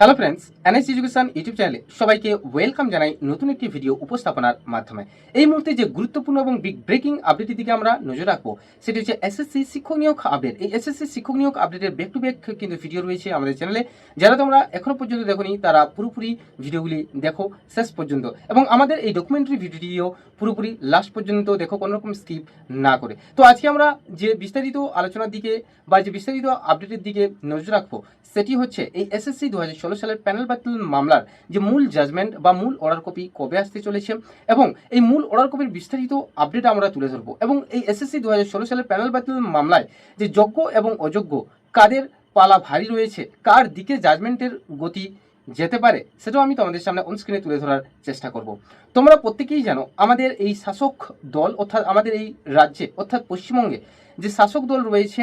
Hello friends NS education YouTube চ্যানেলে সবাইকে welcome জানাই নতুন একটি ভিডিও উপস্থাপনার মাধ্যমে। এই মুহূর্তে যে গুরুত্বপূর্ণ এবং বিগ ব্রেকিং আপডেটের দিকে আমরা নজর রাখব, সেটি হচ্ছে এসএসসি শিক্ষক নিয়োগ আপডেট এই এসএসসি শিক্ষক নিয়োগ আপডেটের ব্যাক টু ব্যাক কিন্তু ভিডিও রয়েছে আমাদের চ্যানেলে যারা তোমরা এখনও পর্যন্ত দেখোনি, তারা পুরোপুরি ভিডিওগুলি দেখো শেষ পর্যন্ত। এবং আমাদের এই ডকুমেন্টারি ভিডিওটিও পুরোপুরি লাস্ট পর্যন্ত দেখো কোনো রকম স্কিপ না করে। তো আজকে আমরা যে বিস্তারিত আলোচনার দিকে বা যে বিস্তারিত আপডেটের দিকে নজর রাখব সেটি হচ্ছে এই এসএসসি দু হাজার ষোলো সালের প্যানেল বাতিল মামলার যে মূল জাজমেন্ট বা মূল অর্ডার কপি কবে আসতে চলেছে এবং এই মূল অর্ডার কপির বিস্তারিত আপডেট আমরা তুলে ধরবো। এবং এই এসএসসি দু হাজার ষোলো সালের প্যানেল বাতিল মামলায় যে যোগ্য এবং অযোগ্য কাদের পালা ভারী রয়েছে, কার দিকে জাজমেন্টের গতি যেতে পারে, সেটাও আমি তোমাদের সামনে অনস্ক্রিনে তুলে ধরার চেষ্টা করব। তোমরা প্রত্যেকেই জানো, আমাদের এই শাসক দল অর্থাৎ আমাদের এই রাজ্যে অর্থাৎ পশ্চিমবঙ্গে যে শাসক দল রয়েছে,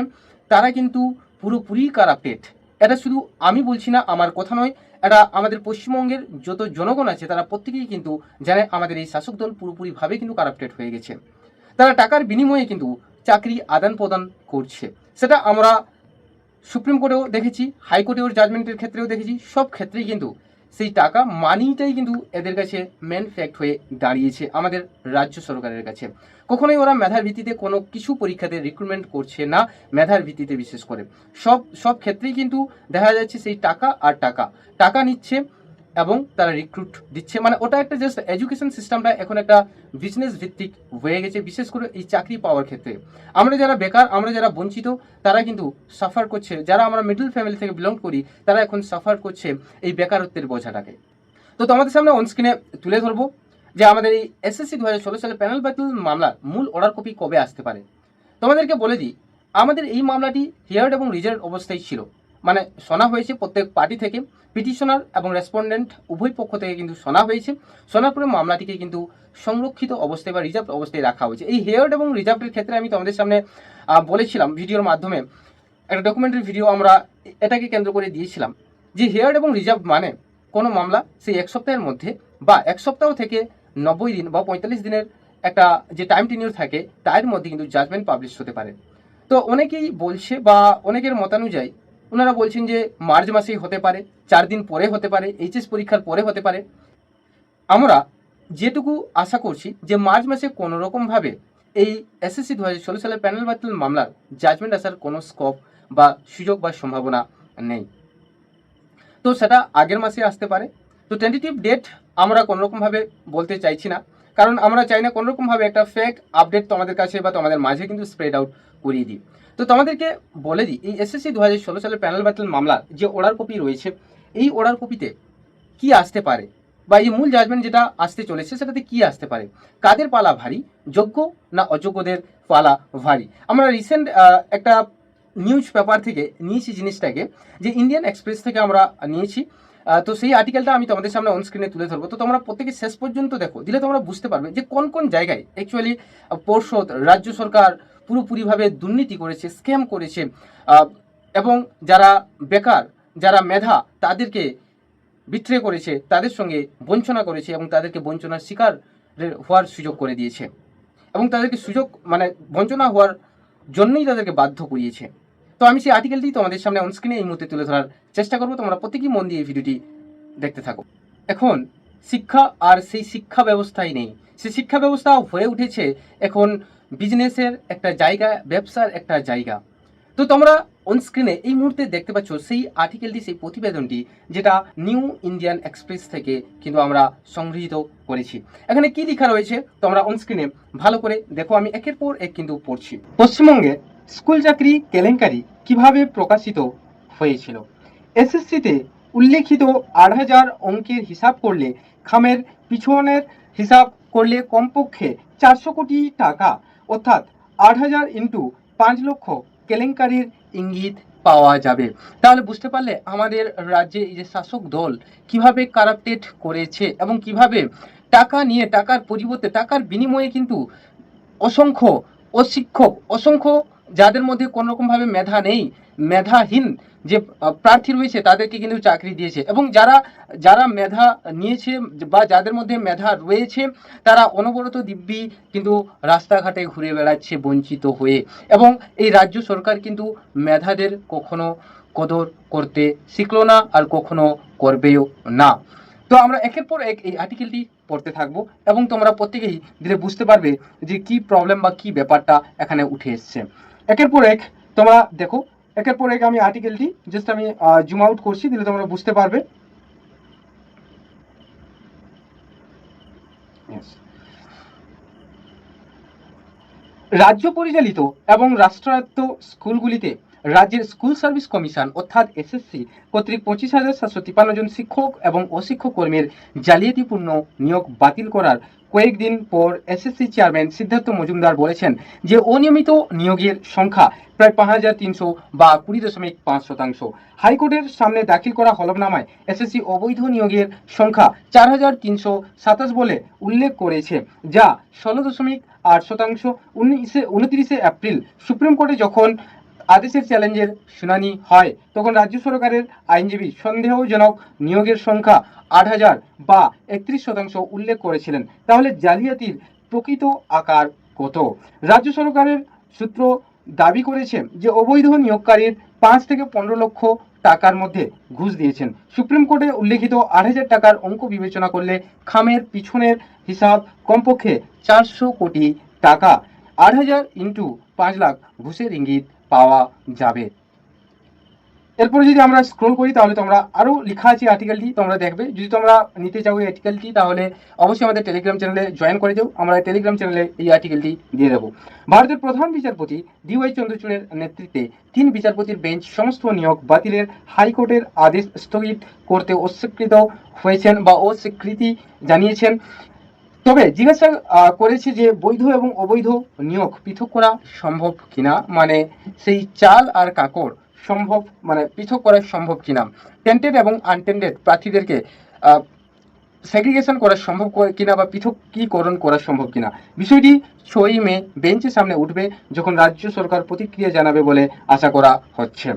তারা কিন্তু পুরোপুরি কারাপটেড এটা শুধু আমি বলছি না, আমার কথা নয়, এটা আমাদের পশ্চিমবঙ্গের যত জনগণ আছে, তারা প্রত্যেকেই কিন্তু জানে আমাদের এই শাসক দল পুরোপুরিভাবে কিন্তু কারাপ্টেড হয়ে গেছে। তারা টাকার বিনিময়ে কিন্তু চাকরি আদান প্রদান করছে। সেটা আমরা সুপ্রিম কোর্টেও দেখেছি হাইকোর্টেও জাজমেন্টের ক্ষেত্রেও দেখেছি, সব ক্ষেত্রেই কিন্তু সেই টাকা মানিটাই কিন্তু এদের কাছে মেন ফ্যাক্ট হয়ে দাঁড়িয়েছে আমাদের রাজ্য সরকারের কাছে। কখনোই ওরা মেধার ভিত্তিতে কোনো কিছু পরীক্ষাতে রিক্রুটমেন্ট করছে না, মেধার ভিত্তিতে বিশেষ করে। সব সব ক্ষেত্রেই কিন্তু দেখা যাচ্ছে সেই টাকা আর টাকা। টাকা নিচ্ছে এবং তারা রিক্রুট দিচ্ছে। মানে ওটা একটা জাস্ট এডুকেশন সিস্টেমটা এখন একটা বিজনেস ভিত্তিক হয়ে গেছে, বিশেষ করে এই চাকরি পাওয়ার ক্ষেত্রে। আমরা যারা বেকার, আমরা যারা বঞ্চিত, তারা কিন্তু সাফার করছে। যারা আমরা মিডল ফ্যামিলি থেকে বিলং করি, তারা এখন সাফার করছে এই বেকারত্বের বোঝাটাকে। তো তোমাদের সামনে অনস্ক্রিনে তুলে ধরবো যে আমাদের এই এসএসসি দু হাজার ষোলো সালে প্যানেল বাতিল মামলার মূল অর্ডার কপি কবে আসতে পারে। তোমাদেরকে বলে দিই, আমাদের এই মামলাটি হিয়ার্ড এবং রিজার্ভ অবস্থায় ছিল। মানে শোনা হয়েছে প্রত্যেক পার্টি থেকে। পিটিশনার এবং রেসপন্ডেন্ট উভয় পক্ষ থেকে কিন্তু শোনা হয়েছে। শোনার পরে মামলাটিকে কিন্তু সংরক্ষিত অবস্থায় বা রিজার্ভ অবস্থায় রাখা হয়েছে। এই হেয়ার্ড এবং রিজার্ভের ক্ষেত্রে আমি তোমাদের সামনে বলেছিলাম ভিডিওর মাধ্যমে। একটা ডকুমেন্টারি ভিডিও আমরা এটাকে কেন্দ্র করে দিয়েছিলাম। যে হেয়ার্ড এবং রিজার্ভ মানে কোনো মামলা সেই এক সপ্তাহের মধ্যে বা এক সপ্তাহ থেকে নব্বই দিন বা পঁয়তাল্লিশ দিনের একটা যে টাইম টেনিউর থাকে, তার মধ্যে কিন্তু জাজমেন্ট পাবলিশ হতে পারে। তো অনেকেই বলছে বা অনেকের মতানুযায়ী ওনারা বলছেন যে মার্চ মাসেই হতে পারে, চার দিন পরে হতে পারে, এইচএস পরীক্ষার পরে হতে পারে। আমরা যেটুকু আশা করছি যে মার্চ মাসে কোনো রকমভাবে এই এসএসসি দু হাজার ষোলো সালের প্যানেল বাতিল মামলার জাজমেন্ট আসার কোনো স্কোপ বা সুযোগ বা সম্ভাবনা নেই। তো সেটা আগের মাসে আসতে পারে। তো টেন্টেটিভ ডেট আমরা কোনোরকমভাবে বলতে চাইছি না। কারণ আমরা চাই না কোনোরকমভাবে একটা ফেক আপডেট তোমাদের কাছে বা তোমাদের মাঝে কিন্তু স্প্রেড আউট করিয়ে দিই। তো তোমাদেরকে বলে দিই, এই এসএসসি দু হাজার ষোলো সালের প্যানেল বাতিল মামলার যে ওড়ার কপি রয়েছে, এই ওড়ার কপিতে কি আসতে পারে? বা এই মূল জাজমেন্ট যেটা আসতে চলেছে, সেটাতে কি আসতে পারে? কাদের পালা ভারী? যোগ্য না অযোগ্যদের পালা ভারী? আমরা রিসেন্ট একটা নিউজ পেপার থেকে নিয়েছি জিনিসটাকে, যে ইন্ডিয়ান এক্সপ্রেস থেকে আমরা নিয়েছি। তো সেই আর্টিকেলটা আমি তোমাদের সামনে অন স্ক্রিনে তুলে ধরবো। তো তোমরা প্রত্যেকে শেষ পর্যন্ত দেখো, দিলে তোমরা বুঝতে পারবে যে কোন কোন জায়গায় অ্যাকচুয়ালি পর্ষদ, রাজ্য সরকার পুরোপুরিভাবে দুর্নীতি করেছে স্ক্যাম করেছে এবং যারা বেকার, যারা মেধা, তাদেরকে বিট্রে করেছে, তাদের সঙ্গে বঞ্চনা করেছে এবং তাদেরকে বঞ্চনার শিকার হওয়ার সুযোগ করে দিয়েছে। এবং তাদেরকে সুযোগ মানে বঞ্চনা হওয়ার জন্যই তাদেরকে বাধ্য করিয়েছে। তো আমি সেই আর্টিকেলটি তোমাদের সামনে অনস্ক্রিনে এই মুহূর্তে তুলে ধরার চেষ্টা করব। তোমরা প্রত্যেকেই মন দিয়ে এই ভিডিওটি দেখতে থাকো। এখন, শিক্ষা আর সেই শিক্ষা ব্যবস্থাই নেই। সেই শিক্ষা ব্যবস্থা হয়ে উঠেছে এখন বিজনেসের একটা জায়গা, ব্যবসার একটা জায়গা। তো তোমরা অনস্ক্রিনে এই মুহূর্তে দেখতে পাচ্ছ সেই আর্টিকেলটি সেই প্রতিবেদনটি, যেটা নিউ ইন্ডিয়ান এক্সপ্রেস থেকে কিন্তু আমরা সংগৃহীত করেছি। এখানে কি লেখা রয়েছে তোমরা অনস্ক্রিনে ভালো করে দেখো, আমি একের পর এক কিন্তু পড়ছি। পশ্চিমবঙ্গে স্কুল চাকরি, কেলেঙ্কারি কীভাবে প্রকাশিত হয়েছিল? এসএসসিতে উল্লেখিত আট হাজার অঙ্কের হিসাব করলে, খামের পিছনের হিসাব করলে কমপক্ষে চারশো কোটি টাকা অর্থাৎ আট হাজার ইন্টু পাঁচ লক্ষ কেলেঙ্কারির ইঙ্গিত পাওয়া যাবে। তাহলে বুঝতে পারলে আমাদের রাজ্যে যে শাসক দল কীভাবে কারাপ্টেড করেছে এবং কীভাবে টাকা নিয়ে, টাকার পরিবর্তে, টাকার বিনিময়ে কিন্তু অসংখ্য অশিক্ষক, অসংখ্য যাদের মধ্যে কোনো রকমভাবে মেধা নেই, মেধাহীন যে প্রার্থী রয়েছে, তাদেরকে কিন্তু চাকরি দিয়েছে। এবং যারা যারা মেধা নিয়েছে বা যাদের মধ্যে মেধা রয়েছে, তারা অনবরত দিব্যি কিন্তু রাস্তাঘাটে ঘুরে বেড়াচ্ছে বঞ্চিত হয়ে। এবং এই রাজ্য সরকার কিন্তু মেধাদের কখনো কদর করতে শিখলো না আর কখনো করবেও না। তো আমরা একের পর এক এই আর্টিকেলটি পড়তে থাকব এবং তোমরা প্রত্যেকেই ধীরে বুঝতে পারবে যে কি প্রবলেম বা কি ব্যাপারটা এখানে উঠে এসছে। একের পর এক তোমরা দেখো একের পর এক আমি আর্টিকেলটি জাস্ট আমি জুম আউট করছি, দিলে তোমরা বুঝতে পারবে। রাজ্য পরিচালিত এবং রাষ্ট্রায়ত্ত স্কুলগুলিতে রাজ্যের স্কুল সার্ভিস কমিশন, অর্থাৎ এসএসসি কর্তৃক পঁচিশ হাজার সাতশো তিপ্পান্ন জন শিক্ষক এবং অশিক্ষক কর্মীর জালিয়াতিপূর্ণ নিয়োগ বাতিল করার কয়েকদিন পর এসএসসি চেয়ারম্যান সিদ্ধার্থ মজুমদার বলেছেন যে অনিয়মিত নিয়োগের সংখ্যা প্রায় পাঁচ হাজার তিনশো বা কুড়ি দশমিক পাঁচ শতাংশ। হাইকোর্টের সামনে দাখিল করা হলফনামায় এসএসসি অবৈধ নিয়োগের সংখ্যা চার হাজার তিনশো সাতাশ বলে উল্লেখ করেছে, যা ষোলো দশমিক আট শতাংশ। উনিশে, উনত্রিশে এপ্রিল সুপ্রিম কোর্টে যখন আদেশের চ্যালেঞ্জের শুনানি হয়। তখন রাজ্য সরকারের আইনজীবী সন্দেহজনক নিয়োগের সংখ্যা আট হাজার বা একত্রিশ শতাংশ উল্লেখ করেছিলেন। তাহলে জালিয়াতির প্রকৃত আকার কত? রাজ্য সরকারের সূত্র দাবি করেছে যে, অবৈধ নিয়োগকারীর পাঁচ থেকে পনেরো লক্ষ টাকার মধ্যে ঘুষ দিয়েছেন। সুপ্রিম কোর্টে উল্লেখিত আট হাজার টাকার অঙ্ক বিবেচনা করলে খামের পিছনের হিসাব কমপক্ষে চারশো কোটি টাকা। আট হাজার ইন্টু পাঁচ লাখ ঘুষের ইঙ্গিত পাওয়া যাবে। এরপরে যদি আমরা স্ক্রোল করি, তাহলে তোমরা আরও লেখা আছে আর্টিকেলটি তোমরা দেখবে। যদি তোমরা নিতে চাও এই আর্টিকেলটি তাহলে অবশ্যই আমাদের টেলিগ্রাম চ্যানেলে জয়েন করে যাও আমরা টেলিগ্রাম চ্যানেলে এই আর্টিকেলটি দিয়ে দেবো। ভারতের প্রধান বিচারপতি ডিওয়াই চন্দ্রচূড়ের নেতৃত্বে তিন বিচারপতির বেঞ্চ সমস্ত নিয়োগ বাতিলের হাইকোর্টের আদেশ স্থগিত করতে অস্বীকৃত হয়েছেন বা অস্বীকৃতি জানিয়েছেন। তবে জিজ্ঞাসা করেছে যে বৈধ এবং অবৈধ নিয়োগ পৃথক করা সম্ভব কিনা? মানে সেই চাল আর কাকড় সম্ভব মানে পৃথক করা সম্ভব কিনা? টেন্টেড এবং আনটেন্ডেড প্রার্থীদেরকে সেগ্রিগেশন করা সম্ভব কিনা বা পৃথকীকরণ করা সম্ভব কিনা? বিষয়টি ছয়ই মে বেঞ্চের সামনে উঠবে যখন রাজ্য সরকার প্রতিক্রিয়া জানাবে বলে আশা করা হচ্ছে।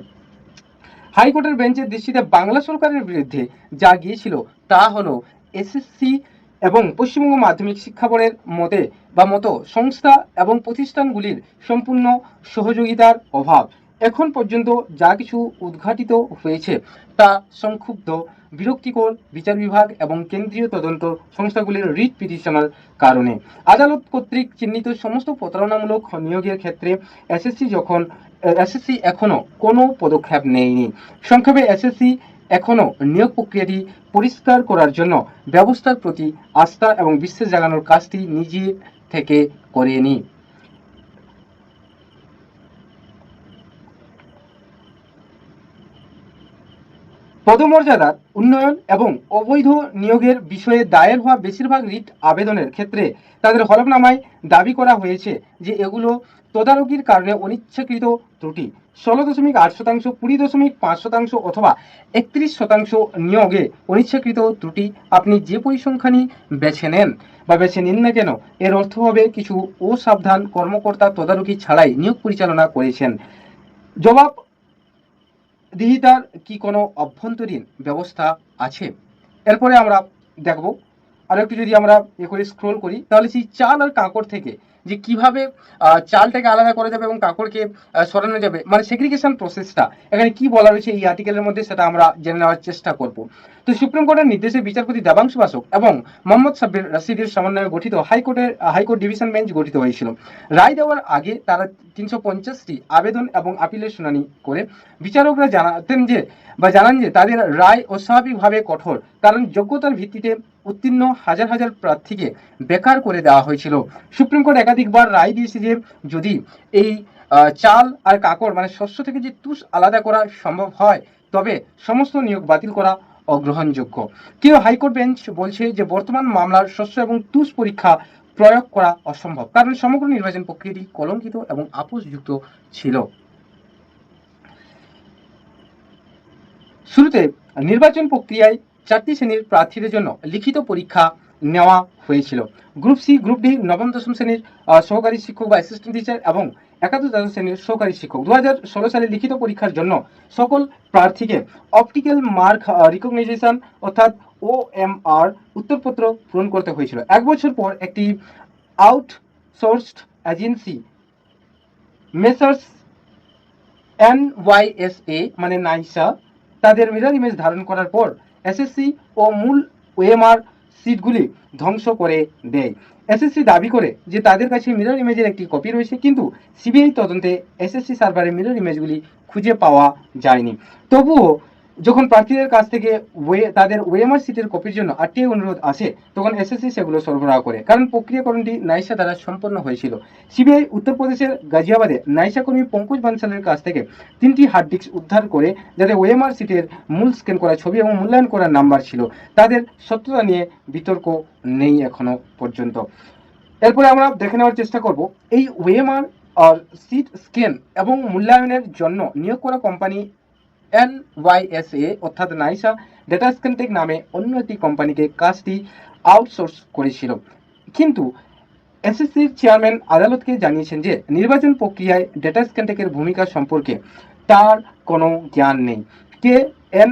হাইকোর্টের বেঞ্চের দৃষ্টিতে বাংলা সরকারের বিরুদ্ধে যা গিয়েছিল তা হলো এসএসসি এবং পশ্চিমবঙ্গ মাধ্যমিক শিক্ষা বোর্ডের মতে বা মতো সংস্থা এবং প্রতিষ্ঠানগুলির সম্পূর্ণ সহযোগিতার অভাব। এখন পর্যন্ত যা কিছু উদ্ঘাটিত হয়েছে তা সংক্ষুব্ধ, বিরক্তিকর বিচার বিভাগ এবং কেন্দ্রীয় তদন্ত সংস্থাগুলির রিট পিটিশনের কারণে। আদালত কর্তৃক চিহ্নিত সমস্ত প্রতারণামূলক নিয়োগের ক্ষেত্রে এসএসসি যখন এসএসসি এখনও কোনো পদক্ষেপ নেয়নি। সংক্ষেপে এসএসসি এখনও নিয়োগ প্রক্রিয়াটি পরিষ্কার করার জন্য ব্যবস্থার প্রতি আস্থা এবং বিশ্বাস জাগানোর কাজটি নিজে থেকে করেনি। পদমর্যাদার উন্নয়ন এবং অবৈধ নিয়োগের বিষয়ে দায়ের হওয়া বেশিরভাগ রিট আবেদনের ক্ষেত্রে তাদের হলফনামায় দাবি করা হয়েছে যে এগুলো তদারকির কারণে অনিচ্ছাকৃত ত্রুটি। ষোলো দশমিক আট শতাংশ, কুড়ি দশমিক পাঁচ শতাংশ অথবা একত্রিশ শতাংশ নিয়োগে অনিচ্ছাকৃত ত্রুটি আপনি যে পরিসংখ্যানই বেছে নেন বা বেছে নিন না কেন, এর অর্থ হবে কিছু অসাবধান কর্মকর্তা তদারকি ছাড়াই নিয়োগ পরিচালনা করেছেন। জবাব দিহিতার কি কোনো অভ্যন্তরীণ ব্যবস্থা আছে? এরপরে আমরা দেখব। আর একটু যদি আমরা এ করে স্ক্রোল করি, তাহলে সেই চাল আর কাঁকড় থেকে যে কীভাবে চালটাকে আলাদা করা যাবে এবং কাঁকড়কে সরানো যাবে মানে সেগ্রিগেশন প্রসেসটা এখানে কি বলা রয়েছে এই আর্টিকেলের মধ্যে সেটা আমরা জেনে নেওয়ার চেষ্টা করব। তো সুপ্রিম কোর্টের নির্দেশে বিচারপতি দেবাংশু বাসক এবং মোহাম্মদ সাব্বির রশিদের সমন্বয়ে গঠিত হাইকোর্টের, হাইকোর্ট ডিভিশন বেঞ্চ গঠিত হয়েছিল। রায় দেওয়ার আগে তারা তিনশো পঞ্চাশটি আবেদন এবং আপিলের শুনানি করে বিচারকরা জানাতেন যে, বা জানান যে তাদের রায় অস্বাভাবিকভাবে কঠোর, কারণ যোগ্যতার ভিত্তিতে উত্তীর্ণ হাজার হাজার প্রার্থীকে বেকার করে দেওয়া হয়েছিল। সুপ্রিম কোর্ট একাধিকবার রায় দিয়েছে যে, যদি এই চাল আর কাকড় মানে শস্য থেকে যে তুষ আলাদা করা সম্ভব হয়, তবে সমস্ত নিয়োগ বাতিল করা অগ্রহণযোগ্য। কিন্তু হাইকোর্ট বেঞ্চ বলছে যে, বর্তমান মামলার শস্য এবং তুষ পরীক্ষা প্রয়োগ করা অসম্ভব, কারণ সমগ্র নির্বাচন প্রক্রিয়াটি কলঙ্কিত এবং আপোষযুক্ত ছিল। শুরুতে নির্বাচন প্রক্রিয়ায় চারটি শ্রেণির প্রার্থীদের জন্য লিখিত পরীক্ষা নেওয়া হয়েছিল। গ্রুপ সি, গ্রুপ ডি, নবম, দশম শ্রেণির সহকারী শিক্ষক বা অ্যাসিস্ট্যান্ট টিচার এবং একাদশ, দ্বাদশ শ্রেণির সহকারী শিক্ষক। দু হাজার ষোলো সালে লিখিত পরীক্ষার জন্য সকল প্রার্থীকে অপটিক্যাল মার্ক রিকগনাইজেশন অর্থাৎ ও এম আর উত্তরপত্র পূরণ করতে হয়েছিল। এক বছর পর একটি outsourced agency Messrs N Y S A মানে নাইসা, তাদের মিরর ইমেজ ধারণ করার পর এসএসসি ও মূল ওএমআর সিটগুলি ধ্বংস করে দেয়। এসএসসি দাবি করে যে তাদের কাছে মিরর ইমেজের একটি কপি রয়েছে, কিন্তু সিবিআই তদন্তে এসএসসি সার্ভারে মিরর ইমেজগুলি খুঁজে পাওয়া যায়নি। তবুও যখন প্রার্থীদের কাছ থেকে তাদের ওএমআর সিটের কপির জন্য আরটিআই অনুরোধ আসে, তখন এসএসসি সেগুলো সরবরাহ করে। কারণ প্রক্রিয়াকরণটি নাইসা দ্বারা সম্পন্ন হয়েছিল। সিবিআই উত্তরপ্রদেশের গাজিয়াবাদে নাইসা কর্মী পঙ্কজ বানসালের কাছ থেকে তিনটি হার্ড ডিস্ক উদ্ধার করে, যাতে ওএমআর সিটের মূল স্ক্যান করা ছবি এবং মূল্যায়ন করার নাম্বার ছিল। তাদের সত্যতা নিয়ে বিতর্ক নেই এখনও পর্যন্ত। এরপরে আমরা দেখে নেওয়ার চেষ্টা করব, এই আর সিট স্ক্যান এবং মূল্যায়নের জন্য নিয়োগ করা কোম্পানি এন ওয়াইএসএ অর্থাৎ নাইসা ডেটা স্ক্যানটেক নামে অন্য একটি কোম্পানিকে কাজটি আউটসোর্স করেছিল। কিন্তু এসএসসির চেয়ারম্যান আদালতকে জানিয়েছেন যে, নির্বাচন প্রক্রিয়ায় ডেটা স্ক্যানটেকের ভূমিকা সম্পর্কে তার কোনো জ্ঞান নেই। কে এন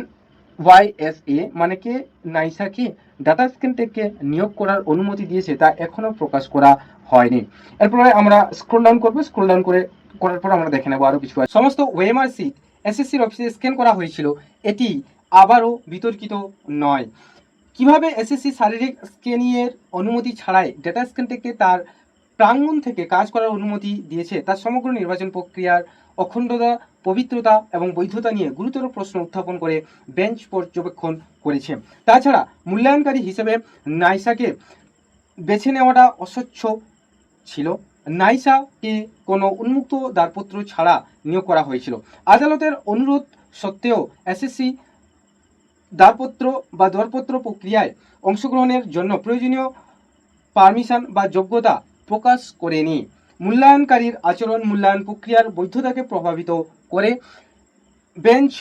ওয়াইএসএ মানে কে? নাইসাকে ডাটা স্ক্যানটেককে নিয়োগ করার অনুমতি দিয়েছে তা এখনও প্রকাশ করা হয়নি। এরপরে আমরা স্ক্রোল ডাউন করব। স্ক্রোল ডাউন করে করার পর আমরা দেখে নেব আরও কিছু। সমস্ত ওয়েমার সিট এসএসসির অফিসে স্ক্যান করা হয়েছিল। এটি আবারও বিতর্কিত নয়। কীভাবে এসএসসি শারীরিক স্ক্যানিংয়ের অনুমতি ছাড়াই ডেটা স্ক্যানটেককে তার প্রাঙ্গণ থেকে কাজ করার অনুমতি দিয়েছে, তার সমগ্র নির্বাচন প্রক্রিয়ার অখণ্ডতা, পবিত্রতা এবং বৈধতা নিয়ে গুরুতর প্রশ্ন উত্থাপন করে বেঞ্চ পর্যবেক্ষণ করেছে। তাছাড়া মূল্যায়নকারী হিসেবে নাইসাকে বেছে নেওয়াটা অস্বচ্ছ ছিল। নাইসাকে কোনো উন্মুক্ত দারপত্র ছাড়া নিয়োগ করা হয়েছিল। আদালতের অনুরোধ সত্ত্বেও এসএসসি দারপত্র বা দরপত্র প্রক্রিয়ায় অংশগ্রহণের জন্য প্রয়োজনীয় পারমিশন বা যোগ্যতা প্রকাশ করেনি। মূল্যায়নকারীর আচরণ মূল্যায়ন প্রক্রিয়ার বৈধতাকে প্রভাবিত করে বেঞ্চ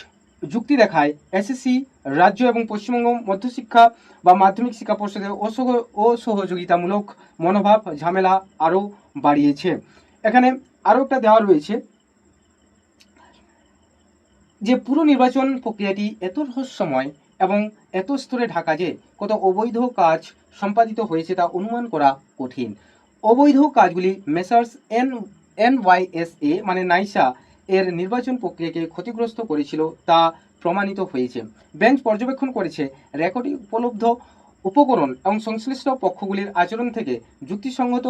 যুক্তি দেখায়, এসএসসি রাজ্য এবং পশ্চিমবঙ্গ মধ্যশিক্ষা বা মাধ্যমিক শিক্ষা পর্ষদের অসহ, অসহযোগিতামূলক মনোভাব, ঝামেলা আরও বাড়িয়েছে। এখানে আরও একটা দেওয়া রয়েছে যে পুরো নির্বাচন প্রক্রিয়াটি এত রহস্যময় এবং এত স্তরে ঢাকা যে কত অবৈধ কাজ সম্পাদিত হয়েছে তা অনুমান করা কঠিন। অবৈধ কাজগুলি মেসার্স এন এন এ মানে নাইসা এর নির্বাচন প্রক্রিয়াকে ক্ষতিগ্রস্ত করেছিল তা প্রমাণিত হয়েছে। বেঞ্চ পর্যবেক্ষণ করেছে রেকর্ডে উপলব্ধ উপকরণ এবং সংশ্লিষ্ট পক্ষগুলির আচরণ থেকে যুক্তিসঙ্গত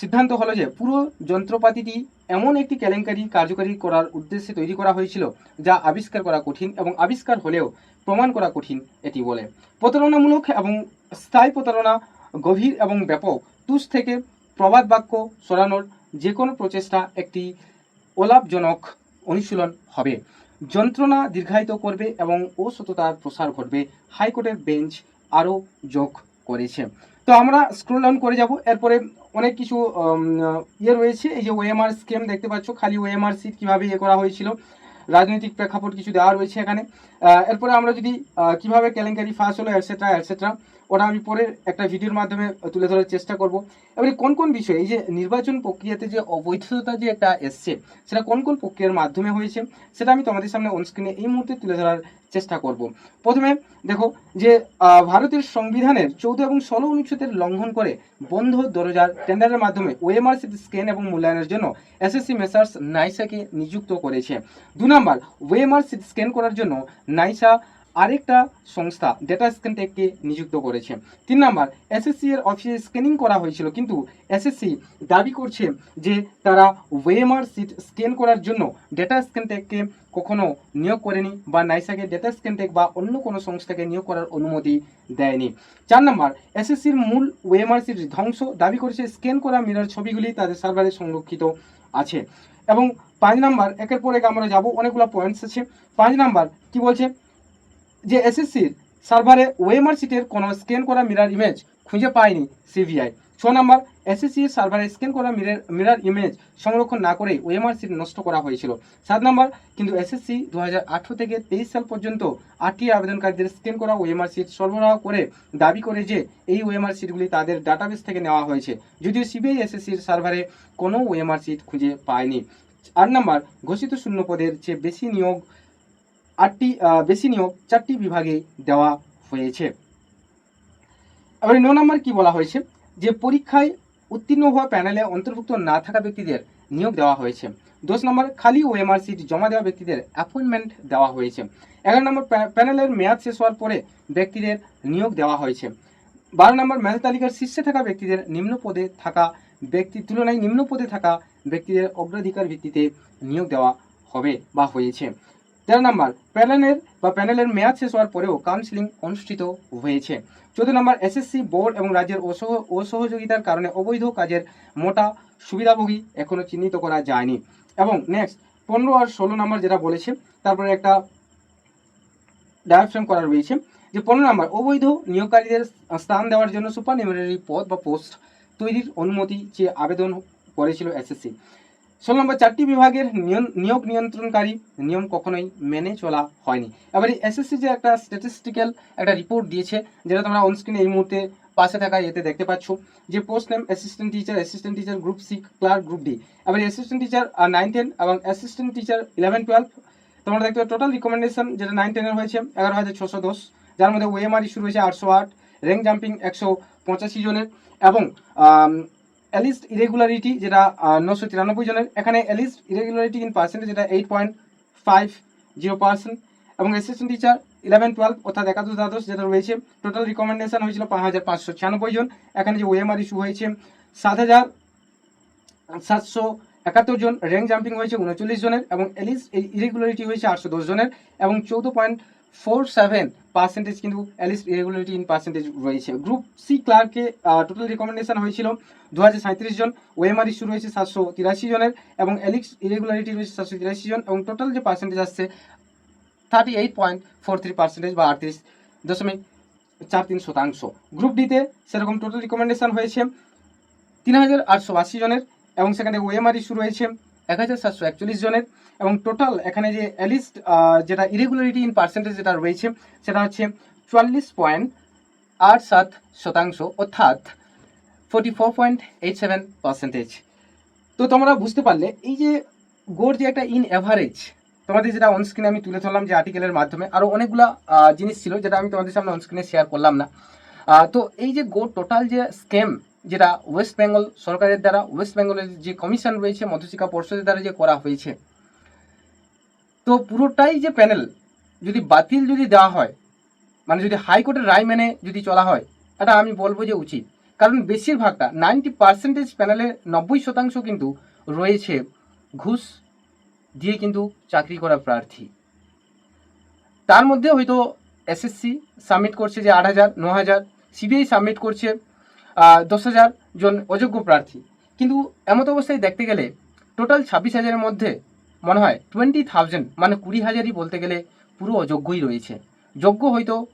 সিদ্ধান্ত হলো যে পুরো যন্ত্রপাতিটি এমন একটি কেলেঙ্কারি কার্যকারী করার উদ্দেশ্যে তৈরি করা হয়েছিল, যা আবিষ্কার করা কঠিন এবং আবিষ্কার হলেও প্রমাণ করা কঠিন, এটি বলে। প্রতারণামূলক এবং স্থায়ী প্রতারণা গভীর এবং ব্যাপক, তুষ থেকে প্রবাদ বাক্য সরানোর যে কোনো প্রচেষ্টা একটি অলাভজনক অনুশীলন হবে। যন্ত্রণা দীর্ঘায়িত করবে এবং অসততার প্রসার ঘটবে, হাইকোর্টের বেঞ্চ আরও যোগ করেছে। তো আমরা স্ক্রল ডাউন করে যাব, এরপরে অনেক কিছু ইয়ে রয়েছে। এই যে ওএমআর স্কেম দেখতে পাচ্ছ, খালি ওএমআর সিট কীভাবে ইয়ে করা হয়েছিল, রাজনৈতিক প্রেক্ষাপট কিছু দেওয়া রয়েছে এখানে। এরপরে আমরা যদি কীভাবে কেলেঙ্কারি ফাঁস হলো অ্যাটসেট্রা এটসেট্রা ওটা আমি পরের একটা ভিডিওর মাধ্যমে তুলে ধরার চেষ্টা করব। এবারে কোন কোন বিষয়ে, এই যে নির্বাচন প্রক্রিয়াতে যে অবৈধতা যে একটা এসছে, সেটা কোন কোন প্রক্রিয়ার মাধ্যমে হয়েছে, সেটা আমি তোমাদের সামনে অনস্ক্রিনে এই মুহূর্তে তুলে ধরার চেষ্টা করব। প্রথমে দেখো যে ভারতের সংবিধানের চৌদ্দ এবং ষোলো অনুচ্ছেদের লঙ্ঘন করে বন্ধ দরজার টেন্ডারের মাধ্যমে ওএমআর স্ক্যান এবং মূল্যায়নের জন্য এসএসসি মেসার্স নাইসাকে নিযুক্ত করেছে। দু নম্বর ওএমআর স্ক্যান করার জন্য নাইসা আরেকটা সংস্থা ডেটা স্ক্যানটেককে নিযুক্ত করেছে। তিন নম্বর এসএসসি এর অফিসে স্ক্যানিং করা হয়েছিল, কিন্তু এসএসসি দাবি করছে যে তারা ওয়েমার সিট স্ক্যান করার জন্য ডেটা স্ক্যানটেককে কখনো নিয়োগ করেনি বা নাইসাকে ডেটা স্ক্যানটেক বা অন্য কোনো সংস্থাকে নিয়োগ করার অনুমতি দেয়নি। চার নম্বর এসএসসির মূল ওয়েমার সিট ধ্বংস দাবি করেছে স্ক্যান করা মিরর ছবিগুলি তাদের সার্ভারে সংরক্ষিত আছে। এবং পাঁচ নাম্বার, একের পর এক আমরা যাব, অনেকগুলো পয়েন্টস আছে। পাঁচ নাম্বার, কি বলছে? যে এসএসসির সার্ভারে ওয়েমার সিটের কোনো স্ক্যান করা মিরার ইমেজ খুঁজে পায়নি সিবিআই। ছ নম্বর, এসএসসি সার্ভারে স্ক্যান করা মিরার মিরার ইমেজ সংরক্ষণ না করে ওয়েমার সিট নষ্ট করা হয়েছিল। সাত নম্বর, কিন্তু এসএসসি দু হাজার আঠেরো থেকে তেইশ সাল পর্যন্ত আটটি আবেদনকারীদের স্ক্যান করা ওয়েমার সিট সরবরাহ করে দাবি করে যে এই ওয়েমার সিটগুলি তাদের ডাটাবেস থেকে নেওয়া হয়েছে। যদিও সিবিআই এসএসসির সার্ভারে কোনো ওয়েমার সিট খুঁজে পায়নি। আট নম্বর, ঘোষিত শূন্য পদের চেয়ে বেশি নিয়োগ আটটি বেশি নিয়োগ চারটি বিভাগে দেওয়া হয়েছে। এবারে ন নম্বর কি বলা হয়েছে? যে পরীক্ষায় উত্তীর্ণ হওয়া প্যানেলে অন্তর্ভুক্ত না থাকা ব্যক্তিদের নিয়োগ দেওয়া হয়েছে। দশ নম্বর, খালি ওএমআর সিট জমা দেওয়া ব্যক্তিদের অ্যাপয়েন্টমেন্ট দেওয়া হয়েছে। এগারো নম্বর, প্যা- প্যানেলের মেয়াদ শেষ হওয়ার পরে ব্যক্তিদের নিয়োগ দেওয়া হয়েছে। বারো নম্বর মেধা তালিকার শীর্ষে থাকা ব্যক্তিদের নিম্ন পদে থাকা ব্যক্তির তুলনায় নিম্ন পদে থাকা ব্যক্তিদের অগ্রাধিকার ভিত্তিতে নিয়োগ দেওয়া হবে বা হয়েছে। তেরো নম্বর, প্যানেলের বা প্যানেলের মেয়াদ শেষ হওয়ার পরেও কাউন্সিলিং অনুষ্ঠিত হয়েছে। চোদ্দ নম্বর এসএসসি বোর্ড এবং রাজ্যের অসহ অসহযোগিতার কারণে অবৈধ কাজের মোটা সুবিধাভোগী এখনও চিহ্নিত করা যায়নি। এবং নেক্সট পনেরো আর ষোলো নম্বর যেটা বলেছে, তারপরে একটা ডায়াফ্রেম করা রয়েছে, যে পনেরো নম্বর, অবৈধ নিয়োগকারীদের স্থান দেওয়ার জন্য সুপার নিউমারি পদ বা পোস্ট তৈরির অনুমতি চেয়ে আবেদন করেছিল এসএসসি ষোলো নম্বর, চারটি বিভাগের নিয়োগ নিয়ন্ত্রণকারী নিয়ম কখনোই মেনে চলা হয়নি। এবার এসএসসি যে একটা স্ট্যাটিস্টিক্যাল একটা রিপোর্ট দিয়েছে, যেটা তোমরা অনস্ক্রিনে এই মুহূর্তে পাশে থাকা এতে দেখতে পাচ্ছ, যে post name assistant teacher assistant teacher group C clerk group D এবার অ্যাসিস্ট্যান্ট টিচার নাইন টেন এবং অ্যাসিস্ট্যান্ট টিচার ইলেভেন টুয়েলভ তোমরা দেখতে পাচ্ছ টোটাল রিকমেন্ডেশন যেটা নাইন টেনের হয়েছে, এগারো হাজার ছশো দশ। যার মধ্যে ওএমআর ইস্যু রয়েছে আটশো আট র্যাঙ্ক জাম্পিং একশো পঁচাশি জনের এবং অ্যালিস্ট ইরেগুলারিটি যেটা নশো তিরানব্বই জনের, এখানে অ্যালিস্ট ইরেগুলারিটি ইন পার্সেন্টেজ যেটা eight point five zero percent এবং অ্যাসিস্ট্যান্ট টিচার ইলেভেন টুয়েলভ অর্থাৎ একাদশ দ্বাদশ যেটা রয়েছে টোটাল রিকমেন্ডেশন হয়েছিল পাঁচ হাজার পাঁচশো ছিয়ানব্বই জন। এখানে যে ওএমআর ইস্যু হয়েছে, সাত হাজার সাতশো একাত্তর জন। র্যাঙ্ক জাম্পিং হয়েছে উনচল্লিশ জনের এবং এলিস ইরেগুলারিটি হয়েছে আটশো দশ জনের এবং চৌদ্দ পয়েন্ট ফোর সেভেন পার্সেন্টেজ কিন্তু অ্যালিস ইরেগুলারিটি ইন পার্সেন্টেজ রয়েছে। গ্রুপ সি ক্লার্কে টোটাল রিকমেন্ডেশন হয়েছিল দু হাজার সাঁত্রিশ জন ওএমআর ইস্যু রয়েছে সাতশো তিরাশি জনের এবং এলিক্স ইরেগুলারিটি রয়েছে সাতশো তিরাশি জন এবং টোটাল যে পার্সেন্টেজ আসছে thirty eight point four three percentage বা আটত্রিশ দশমিক চার তিন শতাংশ। গ্রুপ ডিতে সেরকম টোটাল রিকমেন্ডেশন হয়েছে তিন হাজার আটশো আশি জনের এবং সেখানে ওএমআর ইস্যু রয়েছে এক হাজার সাতশো একচল্লিশ জনের এবং টোটাল এখানে যে অ্যালিস্ট যেটা ইরেগুলারিটি ইন পার্সেন্টেজ যেটা রয়েছে, সেটা হচ্ছে চুয়াল্লিশ পয়েন্ট আট সাত শতাংশ, অর্থাৎ forty four point eight seven percentage তো তোমরা বুঝতে পারলে, এই যে গোর যে একটা ইন অ্যাভারেজ তোমাদের যেটা অনস্ক্রিনে আমি তুলে ধরলাম যে আর্টিকেলের মাধ্যমে আরও অনেকগুলা জিনিস ছিল যেটা আমি তোমাদের সামনে অনস্ক্রিনে শেয়ার করলাম না। তো এই যে গো টোটাল যে স্ক্যাম যেটা ওয়েস্ট বেঙ্গল সরকারের দ্বারা ওয়েস্ট বেঙ্গলের যে কমিশন রয়েছে, মধ্যশিক্ষা পর্ষদের দ্বারা যে করা হয়েছে। তো পুরোটাই যে প্যানেল যদি বাতিল যদি দেওয়া হয় মানে যদি হাইকোর্টের রায় মেনে যদি চলা হয়, এটা আমি বলব যে উচিত। কারণ বেশিরভাগটা নাইনটি পার্সেন্টেজ প্যানেলের নব্বই শতাংশ কিন্তু রয়েছে ঘুষ দিয়ে কিন্তু চাকরি করা প্রার্থী। তার মধ্যে হয়তো এসএসসি সাবমিট করছে যে আট হাজার, ন হাজার সিবিআই সাবমিট করছে। দশ হাজার জন অযোগ্য প্রার্থী। কিন্তু এমত অবস্থায় দেখতে গেলে টোটাল ছাব্বিশ হাজারের মধ্যে মনে হয় টোয়েন্টি থাউজেন্ড মানে কুড়ি হাজারই বলতে গেলে পুরো অযোগ্যই রয়েছে। যোগ্য হয়তো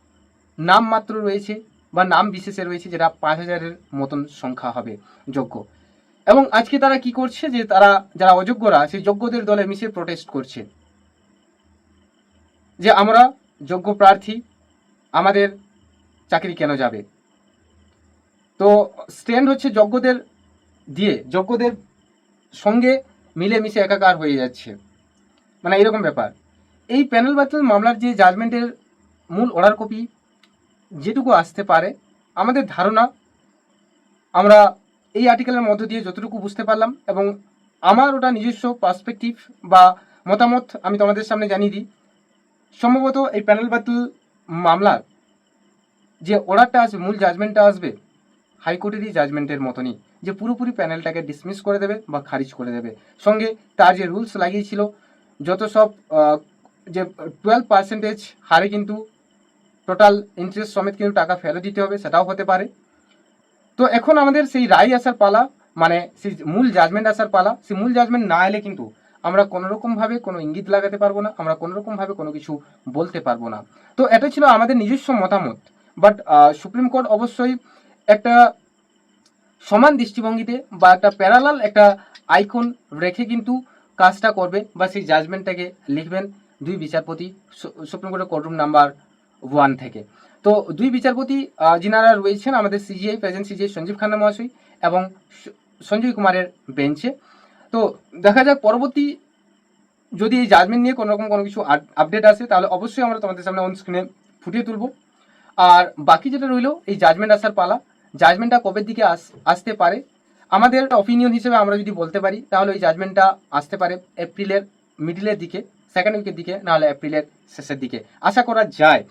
নাম মাত্র রয়েছে বা নাম বিশেষে রয়েছে যেটা পাঁচ হাজারের মতন সংখ্যা হবে যোগ্য। এবং আজকে তারা কি করছে যে তারা যারা অযোগ্যরা, সেই যোগ্যদের দলে মিশে প্রোটেস্ট করছে। যে আমরা যোগ্য প্রার্থী, আমাদের চাকরি কেন যাবে? তো স্ট্যান্ড হচ্ছে যজ্ঞদের দিয়ে, যজ্ঞদের সঙ্গে মিলেমিশে একাকার হয়ে যাচ্ছে। মানে এরকম ব্যাপার। এই প্যানেল বাতিল মামলার যে জাজমেন্টের মূল অর্ডার কপি যেটুকু আসতে পারে, আমাদের ধারণা, আমরা এই আর্টিকেলের মধ্য দিয়ে যতটুকু বুঝতে পারলাম এবং আমার ওটা নিজস্ব পার্সপেক্টিভ বা মতামত আমি তোমাদের সামনে জানিয়ে দিই। সম্ভবত এই প্যানেল বাতিল মামলার যে অর্ডারটা আসবে মূল জাজমেন্টটা আসবে হাইকোর্টেরই জাজমেন্টের মতনই, যে পুরোপুরি প্যানেলটাকে ডিসমিস করে দেবে বা খারিজ করে দেবে। সঙ্গে তার যে রুলস লাগিয়েছিল, যত সব যে টুয়েলভ পার্সেন্টেজ হারে কিন্তু টোটাল ইন্টারেস্ট সমেত কিন্তু টাকা ফেরত দিতে হবে, সেটাও হতে পারে। তো এখন আমাদের সেই রায় আসার পালা মানে সেই মূল জাজমেন্ট আসার পালা, সেই মূল জাজমেন্ট না এলে কিন্তু আমরা কোনোরকমভাবে কোনো ইঙ্গিত লাগাতে পারব না, আমরা কোনোরকমভাবে কোনো কিছু বলতে পারব না। তো এটা ছিল আমাদের নিজস্ব মতামত বাট সুপ্রিম কোর্ট অবশ্যই একটা সমান দৃষ্টিভঙ্গিতে বা একটা প্যারালাল একটা আইকন রেখে কিন্তু কাজটা করবে বা সেই জাজমেন্টটাকে লিখবেন দুই বিচারপতি সুপ্রিম কোর্টের কোর্টরুম নাম্বার ওয়ান থেকে। তো দুই বিচারপতি যিনারা রয়েছেন আমাদের CJI present CJI Sanjiv Khanna মহাশয় এবং সঞ্জয় কুমারের বেঞ্চে তো দেখা যাক, পরবর্তী যদি এই জাজমেন্ট নিয়ে কোনো রকম কোনো কিছু আপডেট আসে, তাহলে অবশ্যই আমরা তোমাদের সামনে অন স্ক্রিনে ফুটিয়ে তুলব। আর বাকি যেটা রইল, এই জাজমেন্ট আসার পালা জাজমেন্টটা কবের দিকে আস, আসতে পারে? আমাদের অপিনিয়ন হিসেবে আমরা যদি বলতে পারি, তাহলে ওই জাজমেন্টটা আসতে পারে এপ্রিলের মিডিলের দিকে সেকেন্ড উইকের দিকে, নাহলে এপ্রিলের শেষের দিকে। আশা করা যায়।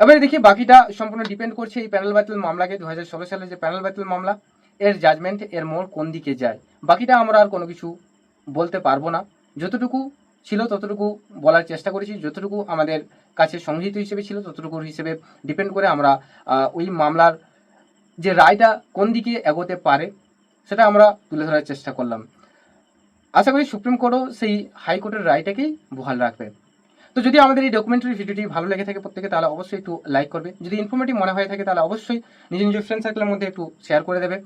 এবারে দেখি বাকিটা সম্পূর্ণ ডিপেন্ড করছে এই প্যানেল বাতিল মামলাকে। দু হাজার ষোলো সালে যে প্যানেল বাতিল মামলা, এর জাজমেন্ট এর মোড় কোন দিকে যায়? বাকিটা আমরা আর কোনো কিছু বলতে পারব না। যতটুকু ছিল ততটুকু বলার চেষ্টা করেছি। যতটুকু আমাদের কাছে সংহিত হিসেবে ছিল, ততটুকুর হিসেবে ডিপেন্ড করে আমরা ওই মামলার যে রায়টা কোন দিকে এগোতে পারে, সেটা আমরা তুলে ধরার চেষ্টা করলাম। আশা করি সুপ্রিম কোর্টও সেই হাইকোর্টের রায়টাকেই বহাল রাখবে। তো যদি আমাদের এই ডকুমেন্টারি ভিডিওটি ভালো লেগে থাকে প্রত্যেকে, তাহলে অবশ্যই একটু লাইক করবে। যদি ইনফরমেটিভ মনে হয়ে থাকে, তাহলে অবশ্যই নিজ নিজের ফ্রেন্ড সার্কেলের মধ্যে একটু শেয়ার করে দেবে।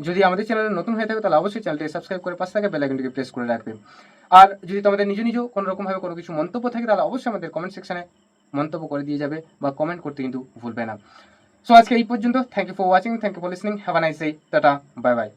যদি আমাদের চ্যানেলে নতুন হয়ে থাকে, তাহলে অবশ্যই চ্যানেলটি সাবস্ক্রাইব করে পাশে থাকে বেল আইকনটিকে প্রেস করে রাখবে। আর যদি তোমাদের নিজ নিজ কোনো রকমভাবে কোনো কিছু মন্তব্য থাকে, তাহলে অবশ্যই আমাদের কমেন্ট সেকশনে মন্তব্য করে দিয়ে যাবে বা কমেন্ট করতে কিন্তু ভুলবে না। সো আজকে এই পর্যন্ত। Thank you for watching thank you for listening have a nice day tata bye bye